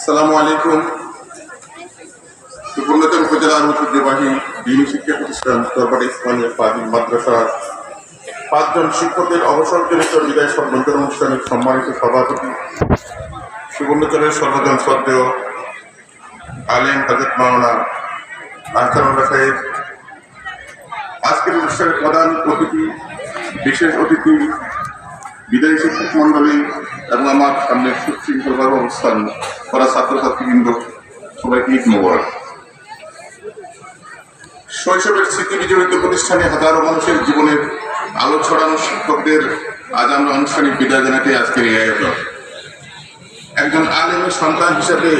আসসালামু আলাইকুম। সুবর্ণচর উপজেলার ঐতিহ্যবাহী দিনী শিক্ষা প্রতিষ্ঠান দরবার ইসলামিয়া ফাজিল মাদ্রাসার পাঁচজন শিক্ষকের অবসরজনিত বিদায় সম্বন্ধের অনুষ্ঠানের সম্মানিত সভাপতি, সুবর্ণচরের সর্বজন শ্রদ্ধেয় আলেম হাজরত মাওনা আহসানুল্লাহ সাহেব। আজকের অনুষ্ঠানের প্রধান অতিথি, বিশেষ অতিথি, বিদায়ী শিক্ষক মন্ডলী এবং আমার সামনে সুশৃঙ্খলভাবে অবস্থান করা ছাত্রছাত্রীবৃন্দ সবাইকে ঈদ মোবারক। শৈশবের স্মৃতি বিজড়িত প্রতিষ্ঠানে হাজারো মানুষের জীবনের আলো ছড়ানো শিক্ষকদের আজ আমরা আনুষ্ঠানিক বিদায় জানাতে আজকের এই আয়োজন। একজন আলেমের সন্তান হিসাবে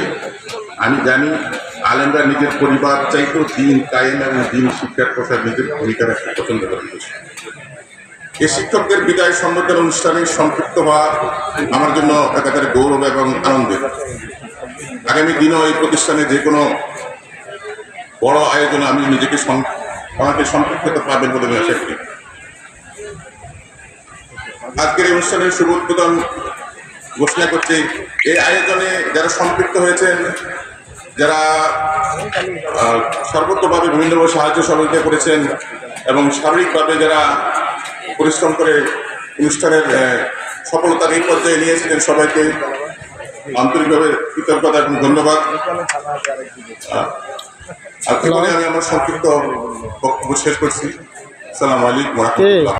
আমি জানি, আলেমরা নিজের পরিবার চাইতেও দিন কায়েম এবং দিন শিক্ষার প্রসার নিজের ভূমিকা রাখতে পছন্দ করেন এই শিক্ষকদের বিদায় সম্বোধন অনুষ্ঠানে সম্পৃক্ত হওয়া আমার জন্য একাধারে গৌরব এবং আনন্দের। আগামী দিনেও এই প্রতিষ্ঠানে যে কোনো বড় আয়োজনে আমি নিজেকে আমাকে সম্পৃক্ত পাবেন বলে আমি আশা করি। আজকের এই অনুষ্ঠানের শুভ উদ্বোধন ঘোষণা করছি। এই আয়োজনে যারা সম্পৃক্ত হয়েছেন, যারা সর্বত্রভাবে বিভিন্নভাবে সাহায্য সহযোগিতা করেছেন এবং শারীরিকভাবে যারা পরিশ্রম করে অনুষ্ঠানের সফলতার এই পর্যায়ে নিয়েছিলেন এসেছেন সবাইকে। আন্তরিকভাবে কৃতজ্ঞতা এবং ধন্যবাদ। আর আমি আমার সংক্ষিপ্ত বক্তব্য শেষ করছি। সালাম আলাইকুম রহমতুল্লাহ।